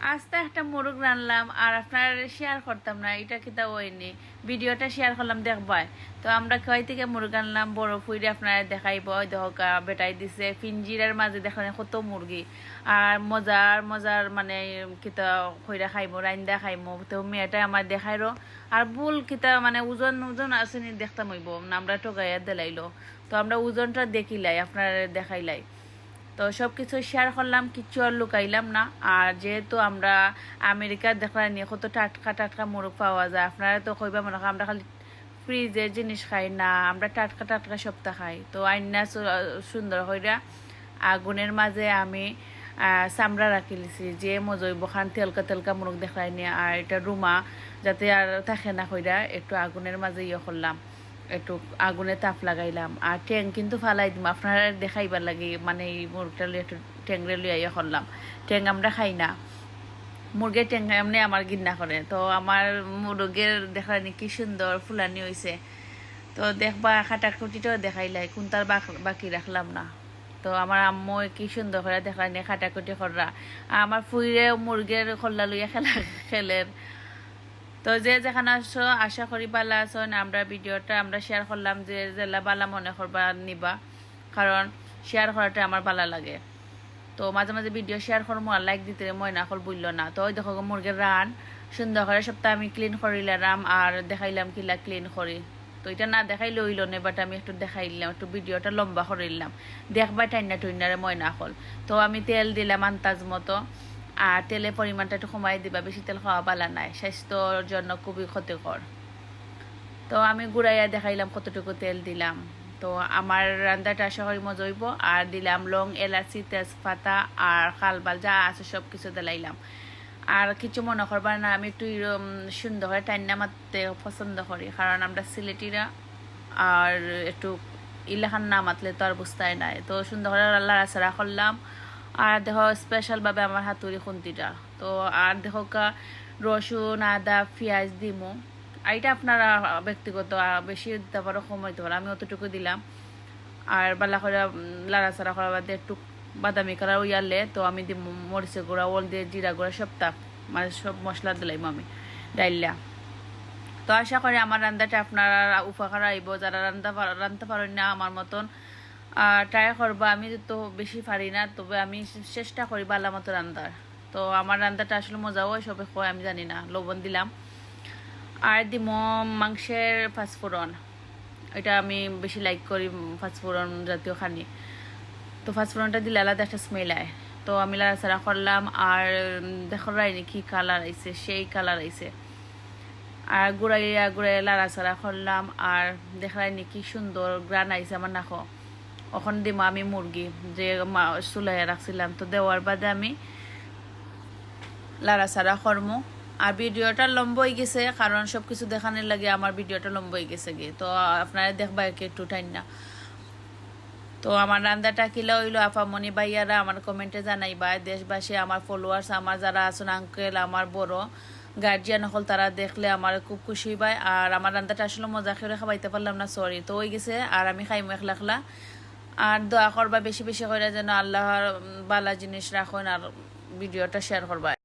আস্তে একটা মোরগ রানলাম আর আপনার শেয়ার করতাম না, এটা কিতা ওইনি ভিডিওটা শেয়ার করলাম দেখবাই তো আমরা কয় থেকে মুরগ আনলাম? বড় ফুইরে আপনার দেখাইব দেখা বেটাই দিছে। পিঞ্জিরার মাঝে দেখেন কত মুরগি। আর মজার মজার মানে কিতা কইরা খাইব, রাইন্দা খাইব। তো মেয়েটাই আমার দেখাইরো আর বুল কিতা মানে ওজন ওজন আসেনি দেখতাম হইব। আমরা টোকাইয়া দিলাইলো। তো আমরা ওজনটা দেখিলাই, আপনার দেখাইলাই। তো সব কিছু শেয়ার করলাম, কিচ্ছু আর লুকাইলাম না। আর যেহেতু আমরা আমেরিকার দেখলাম নিয়ে কত টাটকা টাটকা মুরগ পাওয়া যায়। আপনারা তো কইবা মনে করেন, আমরা খালি ফ্রিজের জিনিস খাই না, আমরা টাটকা টাটকা সপ্তাহ খাই। তো আইনা সুন্দর হইরা আগুনের মাঝে আমি চামড়া রাখি লিছি, যে মজইব খান তেলকা তেলকা মুরগ দেখাই নিয়ে আর এটা রুমা, যাতে আর থাকে না কইরা, একটু আগুনের মাঝে ইয়ে করলাম। একটু আগুনে তাপ লাগাইলাম। আর ট্যাং কিন্তু ফালাই দিম। আপনারা দেখাইবার লাগে মানে এই মুরগটা একটু ট্যাংরে লইয়া ইয়ে করলাম। ট্যাং আমরা খাই না। মুরগের ট্যাং এমনি আমার গিন্না করে। তো আমার মুরগের দেখানি কি সুন্দর ফুলানি হয়েছে তো দেখবা খাটাকুটিটাও দেখাইলাই কোনটার বাক- বাকি রাখলাম না। তো আমার আম্মু কি সুন্দর করে দেখানি খাটাকুটি কররা। আর আমার ফুইরে মুরগের খল্লা লইয়া খেলা খেলের তো যে যেখানে আসো আশা করি বালা আছো আমরা ভিডিওটা আমরা শেয়ার করলাম যে জেলা বালা মনে করবা নিবা, কারণ শেয়ার করাটা আমার ভালো লাগে। তো মাঝে মাঝে ভিডিও শেয়ার করব আর লাইক দিতে মই না কল বলল না। তো ওই দেখো মুরগের রান, সুন্দর করে সপ্তাহ আমি ক্লিন করিলাম আর দেখাইলাম কিলা ক্লিন করি। তো এটা না দেখাই হইল না বাট আমি একটু দেখাইলাম, একটু ভিডিওটা লম্বা করিলাম। দেখবা টাইনা টুইনারে মই না কল। তো আমি তেল দিলাম আন্তাজ মতো। আর তেলের পরিমাণটা একটু কমাই দিবা, বেশি তেল খাওয়া পালা নাই। স্বাস্থ্যর জন্য খুবই ক্ষতিকর। তো আমি গুড়াইয়া দেখাইলাম কতটুকু তেল দিলাম। তো আমার রান্নাটা আশা করি হইব। আর দিলাম লং এলাচি, তেজপাতা আর খালবাল, যা আছে সব কিছু দিলাইলাম। আর কিছু মনে করবার না, আমি একটু সুন্দর করে টাইনা মারতে পছন্দ করি। কারণ আমরা সিলেটিরা আর একটু ইলাখান না মাতলে তো আর বুঝতেই নাই। তো সুন্দর করে আল্লাহ লাড়াচাড়া করলাম। আর দেখো স্পেশালভাবে আমার হাতুড়ি খুন্তিটা। তো আর দেখো কা রসুন, আদা, পেঁয়াজ দিমু। আর এটা আপনারা ব্যক্তিগত বেশি দিতে পারো কম হইতে পারো। আমি অতটুকু দিলাম। আর বালা করে লাড়া লাড়াচাড়া করার বাদে একটু বাদামি কালার ইয়ারলে তো আমি দিব মরিচের গুঁড়া ওল দিয়ে জিরা গুঁড়া, সব তাপ মানে সব মশলা দিলাম আমি ডাইলা তো আশা করি আমার রান্নাটা আপনারা উপকার আইব। যারা রান্না রান্নতে পারেন না আমার মতন ট্রাই করব, আমি তো বেশি পারি না, তবে আমি চেষ্টা করি বালা মতো রান্নার। তো আমার রান্নাটা আসলে মজাও হয় সবে হয় আমি জানি না, লবণ দিলাম। আর দিব মাংসের ফাঁসফোড়ন এটা আমি বেশি লাইক করি ফাঁসফোড়ন জাতীয় খানি। তো ফাঁসফোড়নটা দিলে আলাদা একটা স্মেল আয়। তো আমি লাড়াচাড়া করলাম, আর দেখো রাইনি কি কালার আইছে, সেই কালার আইছে। আর গুড়াইয়া গুড়াইয়া লাড়াচাড়া করলাম, আর দেখাইনি কি সুন্দর গ্রান আইছে আমার নাকো। ওখান দিম আমি মুরগি যে মা- রাখছিলাম। তো দেওয়ার বাদে আমি লাড়াচাড়া কর্ম। আর ভিডিওটা লম্বা হয়ে গেছে, কারণ সব কিছু দেখানোর লাগে আমার ভিডিওটা লম্বা হয়ে গেছে গিয়ে তো আপনারা দেখবা একে একটু টাইম না তো আমার রান্নাটা কিলা হইল আপামনি ভাইয়ারা আমার কমেন্টে জানাইবা, দেশবাসী, আমার ফলোয়ার্স আমার যারা আছেন আঙ্কেল আমার বড় গার্জিয়ান হল তারা দেখলে আমার খুব খুশি পায় আর আমার রান্দাটা আসলে মজা করে খাবাইতে পারলাম না সরি তো ওই গেছে, আর আমি খাইমু একলা। আর দোয়া করবা বেশি বেশি করে যেন আল্লাহর বালা জিনিস রাখুন আর ভিডিওটা শেয়ার করবা।